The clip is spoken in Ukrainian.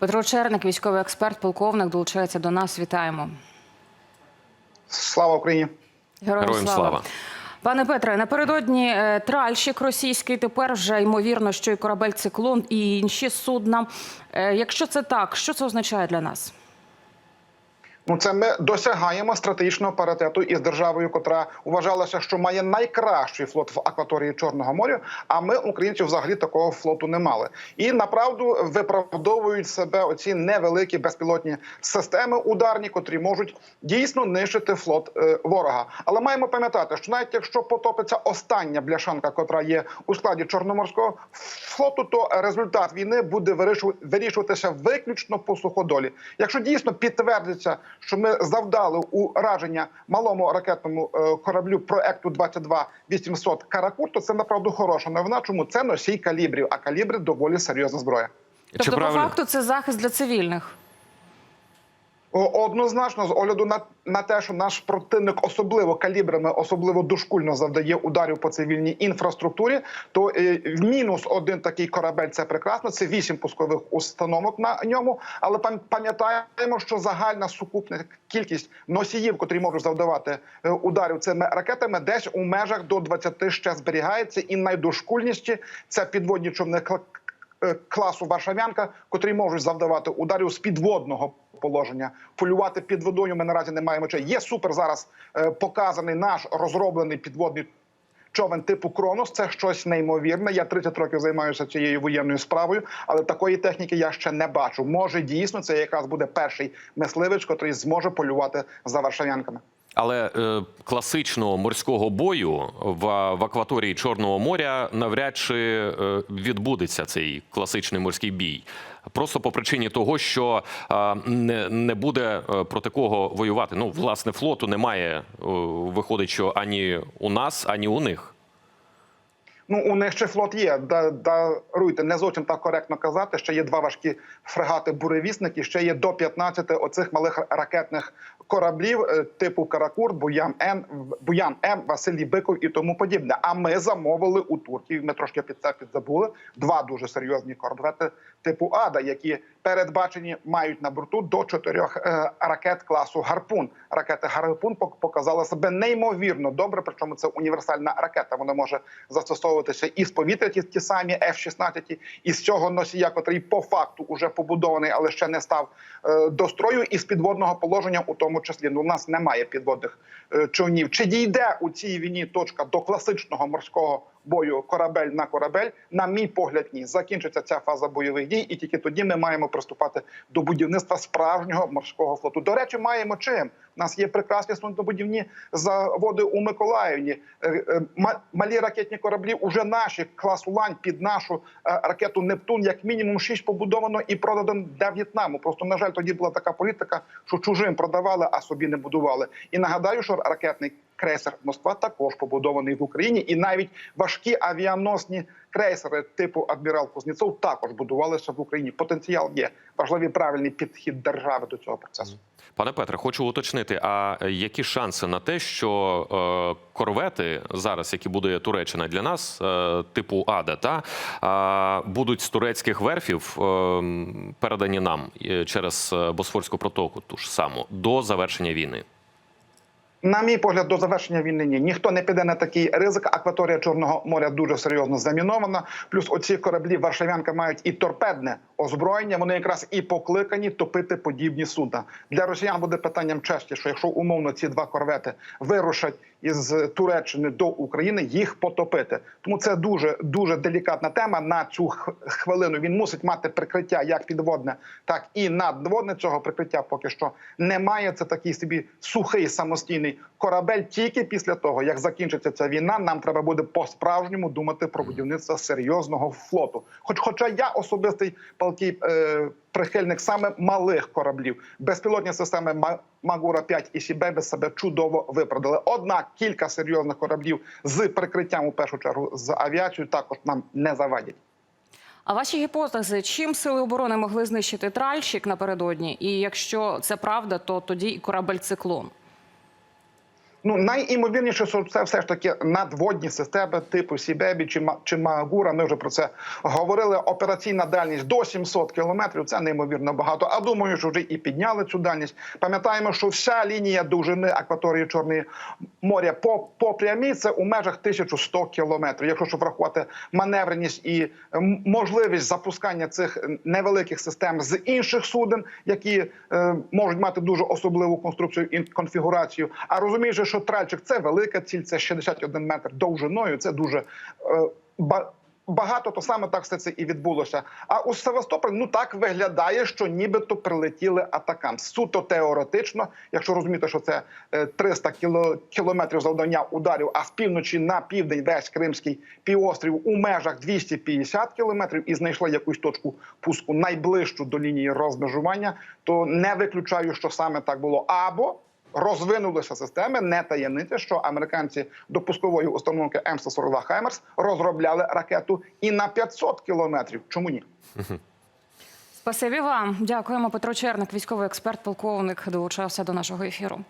Петро Черник, військовий експерт, полковник, долучається до нас. Вітаємо. Слава Україні! Героям, Героям слава. слава. Пане Петре, напередодні е, тральщик російський, тепер вже ймовірно, що і корабель циклон, і інші судна. Е, Якщо це так, що це означає для нас? Ну, це ми досягаємо стратегічного паритету із державою, котра вважалася, що має найкращий флот в акваторії Чорного моря. А ми, українці, взагалі такого флоту не мали. І направду виправдовують себе оці невеликі безпілотні системи ударні, котрі можуть дійсно нищити флот е, ворога. Але маємо пам'ятати, що навіть якщо потопиться остання бляшанка, котра є у складі Чорноморського флоту, то результат війни буде вирішу- вирішуватися виключно по суходолі. Якщо дійсно підтвердиться, що ми завдали ураження малому ракетному е, кораблю проекту 22 800 Каракур, то це направду хороша новина. Чому це носій калібрів? А калібри доволі серйозна зброя. Тобто, по факту, це захист для цивільних. Однозначно, з огляду на, на те, що наш противник особливо калібрами, особливо дошкульно завдає ударів по цивільній інфраструктурі, то е, в мінус один такий корабель це прекрасно. Це вісім пускових установок на ньому. Але пам'ятаємо, що загальна сукупна кількість носіїв, котрі можуть завдавати е, ударів цими ракетами, десь у межах до 20 ще зберігається. І найдошкульніші це підводні човни класу Варшавянка, котрі можуть завдавати ударів з підводного положення. Полювати під водою ми наразі не маємо чого. Є супер зараз е, показаний наш розроблений підводний. Човен типу Кронос це щось неймовірне. Я 30 років займаюся цією воєнною справою, але такої техніки я ще не бачу. Може, дійсно, це якраз буде перший мисливець, котрий зможе полювати за варшавянками. Але е, класичного морського бою в, в акваторії Чорного моря навряд чи е, відбудеться цей класичний морський бій. Просто по причині того, що е, не, не буде е, проти кого воювати. Ну, власне, флоту немає. е, виходить, що ані у нас, ані у них. Ну, у них ще флот є. Даруйте, не зовсім так коректно казати. Ще є два важкі фрегати буревісники. Ще є до 15 оцих малих ракетних кораблів е, типу Каракур, Буян Н, Буян М, Василій Биков і тому подібне. А ми замовили у турків. Ми трошки під це підзабули. Два дуже серйозні корвети типу Ада, які передбачені мають на борту до чотирьох е, ракет класу Гарпун. Ракета Гарпун показала себе неймовірно добре. Причому це універсальна ракета. Вона може застосовуватися і з повітря, ті, ті самі F-16, і з цього носія, котрий по факту уже побудований, але ще не став е, до строю, і з підводного положення, у тому числі. Ну, у нас немає підводних е, човнів. Чи дійде у цій війні точка до класичного морського бою корабель на корабель? На мій погляд, ні. Закінчиться ця фаза бойових дій, і тільки тоді ми маємо приступати до будівництва справжнього морського флоту. До речі, маємо чим. У нас є прекрасні суднобудівні заводи у Миколаївні. Е, е, Малі ракетні кораблі уже наші класу лань під нашу е, ракету Нептун, як мінімум, шість побудовано і продано для В'єтнаму. Просто на жаль, тоді була така політика, що чужим продавали, а собі не будували. І нагадаю, що ракетний крейсер Москва також побудований в Україні, і навіть важкі авіаносні крейсери типу адмірал Кузнєцов також будувалися в Україні. Потенціал є важливий правильний підхід держави до цього процесу. Пане Петре, хочу уточнити, а які шанси на те, що е, корвети зараз, які будує Туреччина для нас, е, типу Ада, та е, будуть з турецьких верфів е, передані нам е, через е, Босфорську протоку, ту ж саму, до завершення війни? На мій погляд, до завершення війни ні. Ніхто не піде на такий ризик. Акваторія Чорного моря дуже серйозно замінована. Плюс оці кораблі Варшавянка мають і торпедне озброєння. Вони якраз і покликані топити подібні судна. Для росіян буде питанням честі, що якщо умовно ці два корвети вирушать із Туреччини до України, їх потопити. Тому це дуже дуже делікатна тема. На цю хвилину він мусить мати прикриття як підводне, так і надводне. Цього прикриття поки що немає. Це такий собі сухий самостійний корабель. Тільки після того, як закінчиться ця війна, нам треба буде по-справжньому думати про будівництво серйозного флоту. Хоч, хоча я особистий палкий е, прихильник саме малих кораблів, безпілотні системи Ма- Магура 5 і Сібебе себе чудово виправдали. Однак кілька серйозних кораблів з прикриттям у першу чергу з авіацією також нам не завадять. А ваші гіпотези, чим сили оборони могли знищити тральщик напередодні? І якщо це правда, то тоді і корабель циклон. Ну, найімовірніше, що це все ж таки надводні системи типу Сібебі чи, чи Магура. Ми вже про це говорили. Операційна дальність до 700 кілометрів. Це неймовірно багато. А думаю, що вже і підняли цю дальність. Пам'ятаємо, що вся лінія довжини акваторії Чорної моря по, по прямій це у межах 1100 кілометрів. Якщо щоб врахувати маневреність і можливість запускання цих невеликих систем з інших суден, які е, можуть мати дуже особливу конструкцію і конфігурацію. А розумієш, що тральчик це велика ціль, це 61 метр довжиною. Це дуже е, ба- багато, то саме так все це і відбулося. А у Севастополь ну так виглядає, що нібито прилетіли атакам. Суто теоретично, якщо розуміти, що це е, 300 кіло, кілометрів завдання ударів, а з півночі на південь весь Кримський півострів у межах 250 кілометрів і знайшли якусь точку пуску найближчу до лінії розмежування, то не виключаю, що саме так було. Або розвинулися системи, не таємниця, що американці до пускової установки М142 Хаймерс розробляли ракету і на 500 кілометрів. Чому ні? Спасибі вам. Дякуємо. Петро Черник, військовий експерт, полковник, долучався до нашого ефіру.